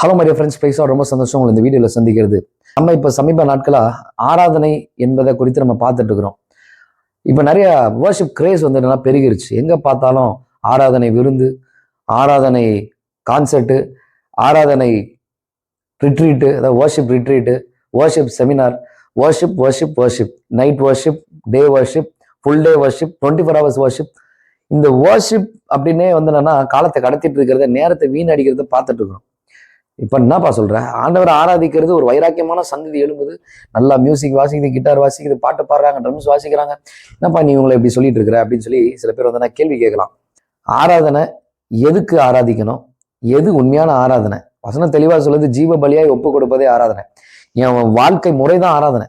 Hello Maria friends பிரைஸாக ரொம்ப சந்தோஷம். உங்களை இந்த வீடியோவில் சந்திக்கிறது. நம்ம இப்போ சமீப நாட்களாக ஆராதனை என்பதை குறித்து நம்ம பார்த்துட்டு இருக்கிறோம். இப்போ நிறைய வேர்ஷிப் கிரேஸ் வந்து நல்லா பெருகிருச்சு. எங்கே பார்த்தாலும் ஆராதனை விருந்து ஆராதனை கான்சர்ட்டு ஆராதனை ரிட்ரீட்டு அதாவது worship retreat worship seminar worship worship worship night worship day worship full day worship twenty four hours worship இந்த வர்ஷிப் அப்படின்னே வந்து என்னன்னா காலத்தை கடத்திட்டு இருக்கிறத நேரத்தை வீணடிக்கிறத பார்த்துட்டு இருக்கிறோம். இப்போ என்னப்பா சொல்ற? ஆண்டவரை ஆராதிக்கிறது ஒரு வைராக்கியமான சந்ததி எழும்புது. நல்லா மியூசிக் வாசிக்குது கிட்டார் வாசிக்குது பாட்டு பாடுறாங்க ட்ரம்ஸ் வாசிக்கிறாங்க. என்னப்பா நீ உங்களை இப்படி சொல்லிட்டு இருக்கிற? அப்படின்னு சொல்லி சில பேர் வந்து நான் கேள்வி கேட்கலாம். ஆராதனை எதுக்கு ஆராதிக்கணும்? எது உண்மையான ஆராதனை? வசனம் தெளிவாக சொல்லுது ஜீவ பலியாய் ஒப்பு கொடுப்பதே ஆராதனை. என் வாழ்க்கை முறைதான் ஆராதனை.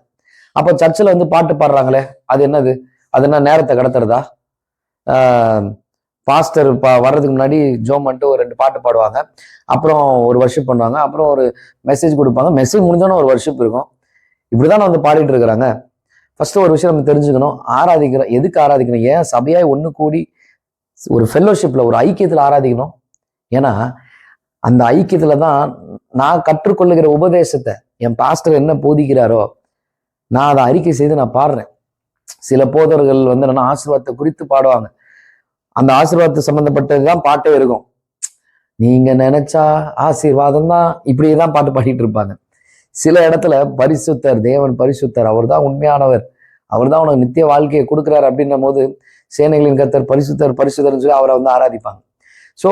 அப்போ சர்ச்சில் வந்து பாட்டு பாடுறாங்களே அது என்னது? அது என்ன நேரத்தை கடத்துறதா? பாஸ்டர் பா வர்றதுக்கு முன்னாடி ஜோம் பண்ணிட்டு ஒரு ரெண்டு பாட்டு பாடுவாங்க. அப்புறம் ஒரு வர்ஷிப் பண்ணுவாங்க. அப்புறம் ஒரு மெசேஜ் கொடுப்பாங்க. மெசேஜ் முடிஞ்சோன்னே ஒரு வர்ஷிப் இருக்கும். இப்படிதான் வந்து பாடிட்டு இருக்கிறாங்க. ஃபர்ஸ்ட் ஒரு விஷயம் நம்ம தெரிஞ்சுக்கணும். ஆராதிக்கிறோம் எதுக்கு ஆராதிக்கணும்? ஏன் சபையாய் ஒன்று கூடி ஒரு ஃபெல்லோஷிப்பில் ஒரு ஐக்கியத்தில் ஆராதிக்கணும்? ஏன்னா அந்த ஐக்கியத்தில் தான் நான் கற்றுக்கொள்ளுகிற உபதேசத்தை என் பாஸ்டர் என்ன போதிக்கிறாரோ நான் அதை அறிக்கை செய்து நான் பாடுறேன். சில போதர்கள் வந்து என்னன்னா ஆசீர்வாதத்தை குறித்து பாடுவாங்க. அந்த ஆசீர்வாதத்தை சம்மந்தப்பட்டது தான் பாட்டே இருக்கும். நீங்க நினைச்சா ஆசீர்வாதம் தான் இப்படியே தான் பாட்டு பாடிட்டு இருப்பாங்க. சில இடத்துல பரிசுத்தர் தேவன் பரிசுத்தர் அவர் தான் உண்மையானவர். அவர் தான் உனக்கு நித்திய வாழ்க்கையை கொடுக்குறாரு அப்படின்னும் போது சேனைகளின் கர்த்தர் பரிசுத்தர் பரிசுத்தர்னு சொல்லி அவரை வந்து ஆராதிப்பாங்க. ஸோ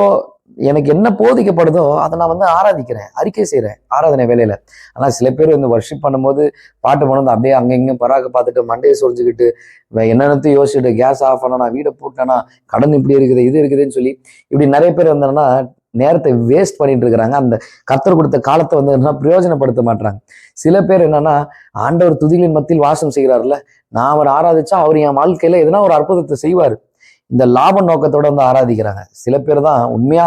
எனக்கு என்ன போதிக்கப்படுதோ அதை நான் வந்து ஆராதிக்கிறேன் அறிக்கை செய்கிறேன் ஆராதனை வேலையில். ஆனால் சில பேர் வந்து வர்ஷிப் பண்ணும்போது பாட்டு பண்ணும்போது அப்படியே அங்கே இங்கேயும் பராக பார்த்துட்டு மண்டையை சொரிஞ்சுக்கிட்டு என்னென்னத்தையும் யோசிச்சுட்டு கேஸ் ஆஃப் பண்ணனா வீடை போட்டேனா கடன் இப்படி இருக்குது இது இருக்குதுன்னு சொல்லி இப்படி நிறைய பேர் வந்தாங்கன்னா நேரத்தை வேஸ்ட் பண்ணிட்டு இருக்கிறாங்க. அந்த கத்தர் கொடுத்த காலத்தை வந்து என்ன பிரயோஜனப்படுத்த மாட்டாங்க சில பேர் என்னன்னா ஆண்டவர் துதிகளின் மத்தியில் வாசம் செய்கிறார்ல நான் அவர் ஆராதிச்சா அவர் என் வாழ்க்கையில எதனா ஒரு அற்புதத்தை செய்வார். இந்த லாப நோக்கத்தோட வந்து ஆராதிக்கிறாங்க. சில பேர் தான் உண்மையா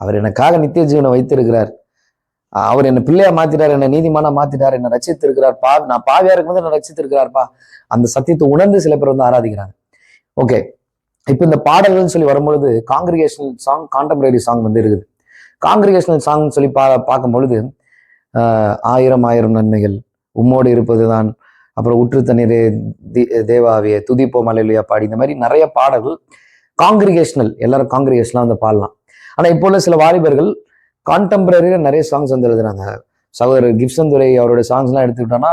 அவர் எனக்காக நித்திய ஜீவனை வைத்திருக்கிறார். அவர் என்னை பிள்ளையா மாத்திட்டார் என்னை நீதிமானா மாத்திட்டார் என்னை ரச்சித்திருக்கிறார் பா நான் பாவியா இருக்கும்போது என்ன ரச்சித்திருக்கிறார்ப்பா அந்த சத்தியத்தை உணர்ந்து சில பேர் வந்து ஆராதிக்கிறாங்க. ஓகே. இப்போ இந்த பாடல்கள்னு சொல்லி வரும்பொழுது காங்கிரிகேஷனல் சாங் கான்டெம்பரரி சாங் வந்து இருக்குது. காங்கிரிகேஷனல் சாங்னு சொல்லி பா பார்க்கும் பொழுது ஆயிரம் ஆயிரம் நன்மைகள். உம்மோடு இருப்பதுதான் அப்புறம் உற்று தண்ணீர் தேவாவிய துதிப்போ மலையிலையா பாடி. இந்த மாதிரி நிறைய பாடல்கள் காங்கிரிகேஷனல் எல்லாரும் காங்கிரிகேஷனாக வந்து பாடலாம். ஆனால் இப்போ உள்ள சில வாலிபர்கள் கான்டெம்பரரியில் நிறைய சாங்ஸ் வந்து எழுதுறாங்க. சகோதரர் கிப்சன் துரை அவரோட சாங்ஸ்லாம் எடுத்துக்கிட்டோம்னா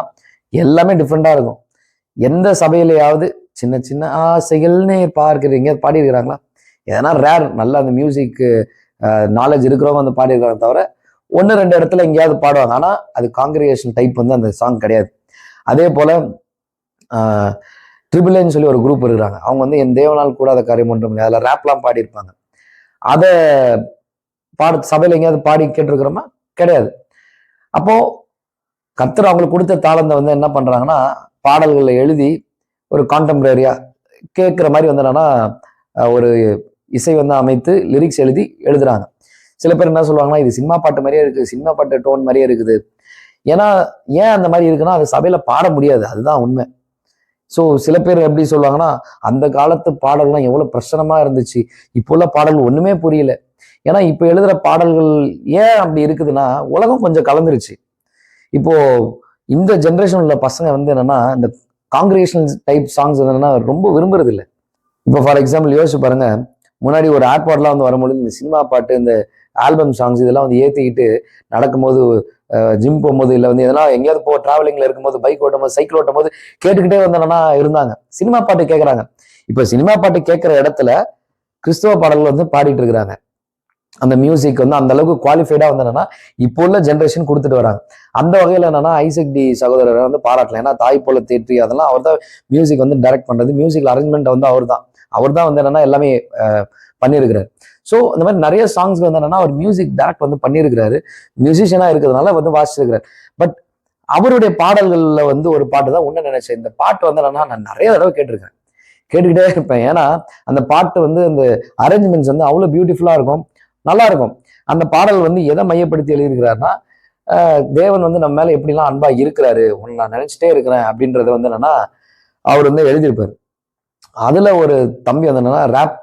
எல்லாமே டிஃப்ரெண்ட்டாக இருக்கும். எந்த சபையிலையாவது சின்ன சின்ன ஆசைகள்னே பார்க்குறீங்க பாடியிருக்கிறாங்களா? எதனா ரேர் நல்ல அந்த மியூசிக்கு நாலேஜ் இருக்கிறவங்க வந்து பாடியிருக்காங்க தவிர ஒன்று ரெண்டு இடத்துல எங்கேயாவது பாடுவாங்க. ஆனால் அது காங்கிரிகேஷன் டைப் வந்து அந்த சாங் கிடையாது. அதே போல் ட்ரிபிள்னு சொல்லி ஒரு குரூப் இருக்கிறாங்க. அவங்க வந்து என் தேவனால் கூடாத காரியம் ஒன்றும் அதில் ரேப்லாம் பாடியிருப்பாங்க. அதை பாட சபையில் எங்கேயாவது பாடி கேட்டிருக்கிறோமா? கிடையாது. அப்போது கத்தர் அவங்களுக்கு கொடுத்த தாளந்தை வந்து என்ன பண்ணுறாங்கன்னா பாடல்களை எழுதி ஒரு கான்டெம்பரரியாக கேட்குற மாதிரி வந்து என்னன்னா ஒரு இசை வந்து அமைத்து லிரிக்ஸ் எழுதி எழுதுறாங்க. சில பேர் என்ன சொல்லுவாங்கன்னா இது சினிமா பாட்டு மாதிரியே இருக்குது. சினிமா பாட்டு டோன் மாதிரியே இருக்குது. ஏன்னா ஏன் அந்த மாதிரி இருக்குன்னா அது சபையில பாட முடியாது. அதுதான் உண்மை. ஸோ சில பேர் எப்படி சொல்லுவாங்கன்னா அந்த காலத்து பாடல்லாம் எவ்வளோ பிரச்சனமா இருந்துச்சு. இப்போ உள்ள பாடல்கள் ஒன்றுமே புரியல. ஏன்னா இப்போ எழுதுகிற பாடல்கள் ஏன் அப்படி இருக்குதுன்னா உலகம் கொஞ்சம் கலந்துருச்சு. இப்போ இந்த ஜென்ரேஷன் உள்ள பசங்க வந்து என்னன்னா இந்த காங்கிரேஷனல் டைப் சாங்ஸ் என்னன்னா ரொம்ப விரும்புறது இல்லை இப்போ ஃபார் எக்ஸாம்பிள் யோசிச்சு பாருங்க. முன்னாடி ஒரு ஏர்போர்ட்லாம் வந்து வரும்பொழுது இந்த சினிமா பாட்டு இந்த ஆல்பம் சாங்ஸ் இதெல்லாம் வந்து ஏற்றிக்கிட்டு நடக்கும்போது ஜிம் போகும்போது இல்லை வந்து எதனா எங்கேயாவது போ டிராவலிங்ல இருக்கும்போது பைக் ஓட்டும் போது சைக்கிள் ஓட்டும் போது கேட்டுக்கிட்டே வந்தோம்னா இருந்தாங்க. சினிமா பாட்டு கேட்குறாங்க இப்போ சினிமா பாட்டு கேட்குற இடத்துல கிறிஸ்தவ பாடல்கள் வந்து பாடிட்டு இருக்கிறாங்க. அந்த மியூசிக் வந்து அந்த அளவுக்கு வந்து வந்தனா இப்போ உள்ள ஜென்ரேஷன் கொடுத்துட்டு வராங்க. அந்த வகையில் என்னன்னா ஐசக் டி சகோதரரை வந்து பாராட்டலாம். ஏன்னா தாய் போல தேற்றி அதெல்லாம் அவர் தான் மியூசிக் வந்து டைரக்ட் பண்ணுறது மியூசிக் அரேஞ்ச்மெண்ட் வந்து அவர் தான் அவர் தான் வந்து என்னன்னா எல்லாமே பண்ணியிருக்கிறாரு ஸோ இந்த மாதிரி நிறைய சாங்ஸ் வந்து என்னன்னா அவர் மியூசிக் டேரக்ட் வந்து பண்ணியிருக்கிறாரு மியூசிஷியனாக இருக்கிறதுனால வந்து வாசிச்சிருக்கிறார். பட் அவருடைய பாடல்கள்ல வந்து ஒரு பாட்டு தான் ஒன்று நினைச்சேன். இந்த பாட்டு வந்து என்னன்னா நான் நிறைய தடவை கேட்டிருக்கேன். கேட்டுக்கிட்டே இருப்பேன். ஏன்னா அந்த பாட்டு வந்து அந்த அரேஞ்ச்மெண்ட்ஸ் வந்து அவ்வளோ பியூட்டிஃபுல்லாக இருக்கும். நல்லா இருக்கும். அந்த பாடல் வந்து எதை மையப்படுத்தி எழுதியிருக்கிறாருன்னா தேவன் வந்து நம்ம மேலே எப்படிலாம் அன்பா இருக்கிறாரு உன்னை நான் நினைச்சிட்டே இருக்கிறேன் அப்படின்றத வந்து என்னன்னா அவர் வந்து எழுதியிருப்பார். அதுல ஒரு தம்பி வந்து என்னன்னா ரேப்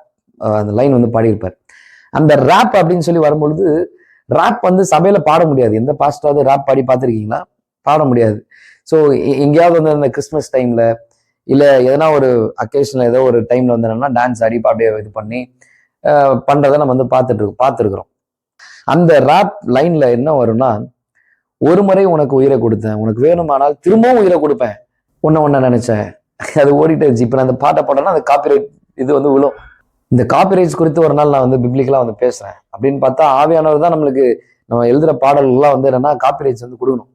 அந்த லைன் வந்து பாடியிருப்பார். அந்த ரேப் அப்படின்னு சொல்லி வரும்பொழுது ரேப் வந்து சபையில பாட முடியாது. எந்த பாஸ்டாவது ரேப் பாடி பார்த்துருக்கீங்களா? பாட முடியாது. ஸோ எங்கேயாவது வந்து அந்த கிறிஸ்மஸ் டைம்ல இல்லை எதனா ஒரு அக்கேஷனில் ஏதோ ஒரு டைம்ல வந்து என்னன்னா டான்ஸ் ஆடி அப்படியே இது பண்ணி பண்றதை நம்ம வந்து பார்த்துட்டு இருக்கோம் பார்த்துருக்குறோம். அந்த ரேப் லைன்ல என்ன வரும்னா ஒரு முறை உனக்கு உயிரை கொடுத்தேன். உனக்கு வேணுமானால் திரும்பவும் உயிரை கொடுப்பேன். உன்ன ஒன்ன நினைச்சேன். அது ஓடிட்டு இருந்துச்சு. இப்போ நான் அந்த பாட்டை பாடனா அந்த காப்பிரைட் இது வந்து விழும். இந்த காப்பிரைட்ஸ் குறித்து ஒரு நாள் நான் வந்து பிப்ளிக்கலாக வந்து பேசுறேன். அப்படின்னு பார்த்தா ஆவியானவர் தான் நம்மளுக்கு நம்ம எழுதுற பாடல்கள்லாம் வந்து என்னன்னா காப்பிரைட்ஸ் வந்து கொடுக்கணும்.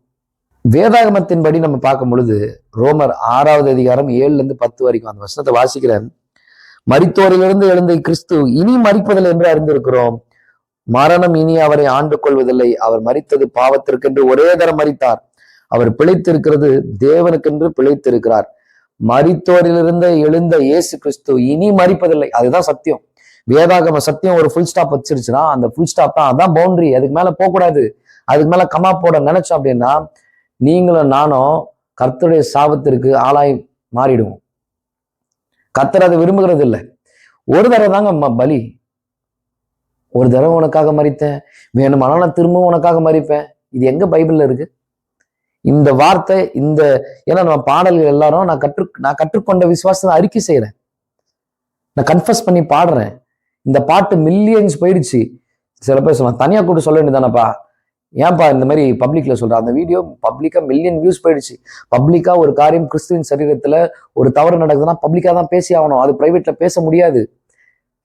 வேதாகமத்தின்படி நம்ம பார்க்கும் பொழுது ரோமர் ஆறாவது அதிகாரம் ஏழுல இருந்து பத்து வரைக்கும் அந்த வசனத்தை வாசிக்கிறேன். மரித்தோரிலிருந்து எழுந்த கிறிஸ்து இனி மறிப்பதில் என்று அறிந்திருக்கிறோம். மரணம் இனி அவரை ஆண்டு கொள்வதில்லை. அவர் மறித்தது பாவத்திற்கென்று ஒரே தரம் மறித்தார் அவர் பிழைத்திருக்கிறது தேவனுக்கென்று பிழைத்திருக்கிறார். மறித்தோரிலிருந்து எழுந்த இயேசு கிறிஸ்து இனி மறிப்பதில்லை அதுதான் சத்தியம். வேதாகம சத்தியம் ஒரு ஃபுல் ஸ்டாப் வச்சிருச்சுன்னா அந்த ஃபுல் ஸ்டாப் தான். அதான் பவுண்டரி அதுக்கு மேல போகக்கூடாது. அதுக்கு மேல கமா போட நினைச்சோம் அப்படின்னா நீங்களும் நானும் கர்த்தருடைய சாபத்திற்கு ஆளாய் மாறிடுவோம். கர்த்தர் அதை விரும்புகிறது இல்லை ஒரு தடவை தாங்க பலி. ஒரு தடவை உனக்காக மறித்தேன் வேணுமானால் நான் திரும்பவும் உனக்காக மறிப்பேன் இது எங்க பைபிள்ல இருக்கு? இந்த வார்த்தை இந்த ஏன்னா நம்ம பாடல்கள் எல்லாரும் நான் கற்று நான் கற்றுக்கொண்ட விசுவாசத்தை அறிக்கை செய்கிறேன் நான் கன்ஃபஸ் பண்ணி பாடுறேன். இந்த பாட்டு மில்லியன்ஸ் போயிடுச்சு. சில பேர் சொல்லலாம் தனியாக கூட்டு சொல்ல வேண்டியதானப்பா ஏன்பா இந்த மாதிரி பப்ளிக்ல சொல்ற அந்த வீடியோ பப்ளிக்கா மில்லியன் வியூஸ் போயிடுச்சு. பப்ளிக்கா ஒரு காரியம் கிறிஸ்துவின் சரீரத்துல ஒரு தவறு நடக்குதுன்னா பப்ளிக்கா தான் பேசி ஆகணும். அது பிரைவேட்ல பேச முடியாது.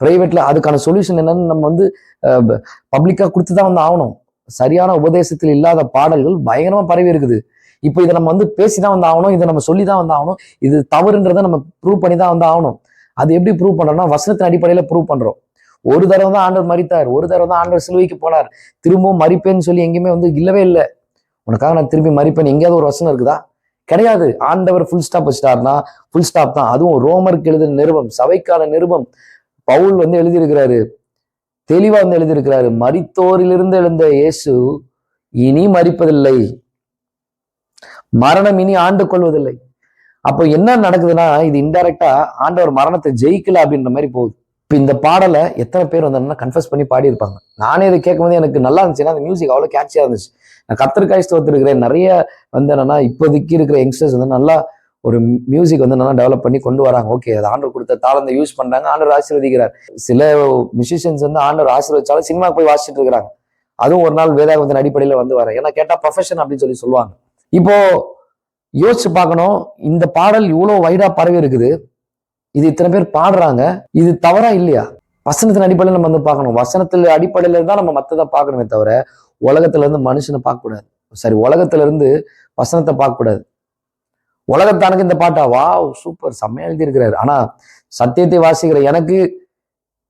பிரைவேட்ல அதுக்கான சொல்யூஷன் என்னன்னு நம்ம வந்து பப்ளிக்கா கொடுத்து தான் வந்து ஆகணும். சரியான உபதேசத்தில் இல்லாத பாடல்கள் பயங்கரமா பரவி இருக்குது. இப்போ இதை நம்ம வந்து பேசி தான் வந்து ஆகணும் இதை நம்ம சொல்லி தான் வந்து ஆகணும் இது தவறுன்றதை நம்ம ப்ரூவ் பண்ணி தான் வந்து ஆகணும் அது எப்படி ப்ரூவ் பண்றோம்னா வசனத்தின் அடிப்படையில ப்ரூவ் பண்றோம். ஒரு தடவை தான் ஆண்டவர் மறித்தார் ஒரு தடவை தான் ஆண்டவர் சிலுவைக்கு போனார். திரும்பவும் மறிப்பேன்னு சொல்லி எங்கேயுமே வந்து இல்லவே இல்லை. உனக்காக நான் திரும்பி மறிப்பேன் எங்கேயாவது ஒரு வசனம் இருக்குதா? கிடையாது. ஆண்டவர் ஃபுல் ஸ்டாப் வச்சிட்டார்னா ஃபுல் ஸ்டாப் தான். அதுவும் ரோமருக்கு எழுதின நிருபம் சபைக்கான நிருபம் பவுல் வந்து எழுதியிருக்கிறாரு தெளிவா வந்து எழுதியிருக்கிறாரு. மரித்தோரிலிருந்து எழுந்த இயேசு இனி மறிப்பதில்லை மரணம் இனி ஆண்டு கொள்வதில்லை. அப்போ என்ன நடக்குதுன்னா இது இன்டைரக்டா ஆண்டவர் மரணத்தை ஜெயிக்கல அப்படின்ற மாதிரி போகுது. இப்போ இந்த பாடலை எத்தனை பேர் வந்து கன்ஃபஸ் பண்ணி பாடியிருப்பாங்க. நானே இதை கேட்கும்போது எனக்கு நல்லா இருந்துச்சுன்னா அந்த மியூசிக் அவ்வளோ கேட்சியாக இருந்துச்சு. நான் கத்திரிக்காய் ஸ்தோத்திருக்கிறேன். நிறைய வந்து என்னன்னா இப்போதைக்கு இருக்கிற யங்ஸ்டர்ஸ் வந்து நல்லா ஒரு மியூசிக் வந்து நல்லா டெவலப் பண்ணி கொண்டு வராங்க. ஓகே அது ஆண்டவர் கொடுத்த தாளந்தை யூஸ் பண்ணுறாங்க ஆண்டவர் ஆசீர்வதிக்கிறார். சில மியூசிஷியன்ஸ் வந்து ஆண்டவர் ஆசீர்வதிச்சாலும் சினிமாக்கு போய் வாசிச்சுட்டு இருக்கிறாங்க. அதுவும் ஒரு நாள் வேதாகத்தின் அடிப்படையில் வந்து வரேன் ஏன்னா கேட்டால் ப்ரொஃபஷன் அப்படின்னு சொல்லி சொல்லுவாங்க. இப்போ யோசிச்சு பார்க்கணும். இந்த பாடல் இவ்வளோ வைடா பரவி இருக்குது. இது இத்தனை பேர் பாடுறாங்க. இது தவறா இல்லையா? வசனத்தின் அடிப்படையில் நம்ம வந்து பார்க்கணும். வசனத்துல அடிப்படையில தான் நம்ம மற்றதை பார்க்கணுமே தவிர உலகத்துல இருந்து மனுஷனை பார்க்கக்கூடாது. சரி உலகத்துல இருந்து வசனத்தை பார்க்கக்கூடாது. உலகத்தானுக்கு இந்த பாட்டா? வா சூப்பர். செம்மையா எழுதியிருக்கிறாரு. ஆனா சத்தியத்தை வாசிக்கிற எனக்கு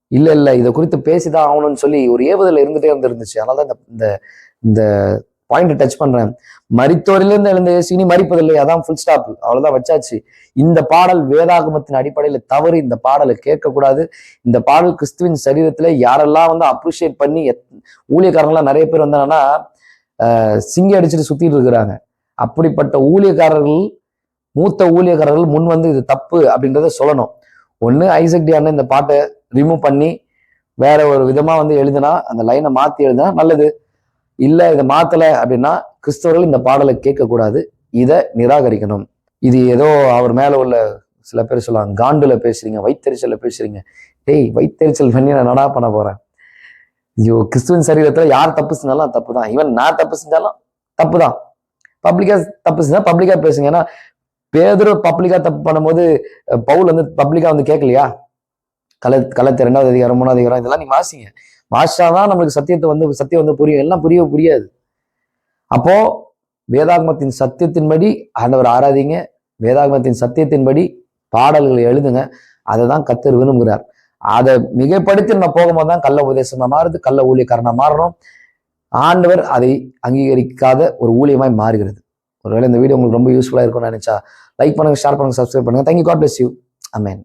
இல்ல இல்ல இதை குறித்து பேசிதான் ஆகணும்னு சொல்லி ஒரு ஏவுதல் இருந்துட்டே இருந்துருந்துச்சு அதனால தான் இந்த- இந்த இந்த பாயிண்ட் டச் பண்றேன். மறித்தோரிலிருந்து எழுந்த இனி மறிப்பதில்லை அதான் ஃபுல் ஸ்டாப் அவ்வளவுதான் வச்சாச்சு. இந்த பாடல் வேதாகமத்தின் அடிப்படையில தவறு. இந்த பாடலை கேட்கக்கூடாது. இந்த பாடல் கிறிஸ்துவின் சரீரத்துல யாரெல்லாம் வந்து அப்ரிஷியேட் பண்ணி எத்- ஊழியக்காரங்களாம் நிறைய பேர் வந்தாங்கன்னா சிங்கி அடிச்சுட்டு சுத்திட்டு இருக்கிறாங்க. அப்படிப்பட்ட ஊழியக்காரர்கள் மூத்த ஊழியக்காரர்கள் முன் வந்து இது தப்பு அப்படின்றத சொல்லணும். ஒண்ணு ஐசக் டி அண்ணன் இந்த பாட்டை ரிமூவ் பண்ணி வேற ஒரு விதமா வந்து எழுதுனா அந்த லைனை மாத்தி எழுதுனா நல்லது. இல்லை இதை மாத்தல அப்படின்னா கிறிஸ்தவர்கள் இந்த பாடலை கேட்கக்கூடாது. இதை நிராகரிக்கணும். இது ஏதோ அவர் மேல உள்ள சில பேர் சொல்லுவாங்க காண்டுல பேசுறீங்க வைத்தறிச்சல்ல பேசுறீங்க. டேய் வைத்தறிச்சல் பண்ணி நான் நடா பண்ண போறேன்? ஐயோ கிறிஸ்துவின் சரீரத்துல யார் தப்பு செஞ்சாலும் தப்பு தான் ஈவன் நான் தப்பு செஞ்சாலும் தப்பு தான் பப்ளிக்கா தப்பு செஞ்சா பப்ளிக்கா பேசுங்க. ஏன்னா பேதர் பப்ளிக்கா தப்பு பண்ணும்போது பவுல் வந்து பப்ளிக்கா வந்து கேட்கலையா? கல கலத்து ரெண்டாவது அதிகாரம் மூணாவது அதிகாரம் இதெல்லாம் நீ வாசிங்க. வாசிச்சாதான் நம்மளுக்கு சத்தியத்தை வந்து சத்தியம் வந்து புரியும். எல்லாம் புரிய புரியாது. அப்போ வேதாகமத்தின் சத்தியத்தின்படி ஆண்டவர் ஆராதிங்க. வேதாகமத்தின் சத்தியத்தின்படி பாடல்களை எழுதுங்க. அதை தான் கத்தர் விரும்புகிறார். அதை மிகப்படுத்தி நம்ம போகும்போது தான் கள்ள உபதேசமா மாறுது. கள்ள ஊழியக்காரனா மாறுறோம். ஆண்டவர் அதை அங்கீகரிக்காத ஒரு ஊழியமாய் மாறுகிறது. ஒருவேளை இந்த வீடியோ உங்களுக்கு ரொம்ப யூஸ்ஃபுல்லாக இருக்கும்னு நினைச்சா லைக் பண்ணுங்கள் ஷேர் பண்ணுங்கள் சப்ஸ்கிரைப் பண்ணுங்கள் thank you God bless you amen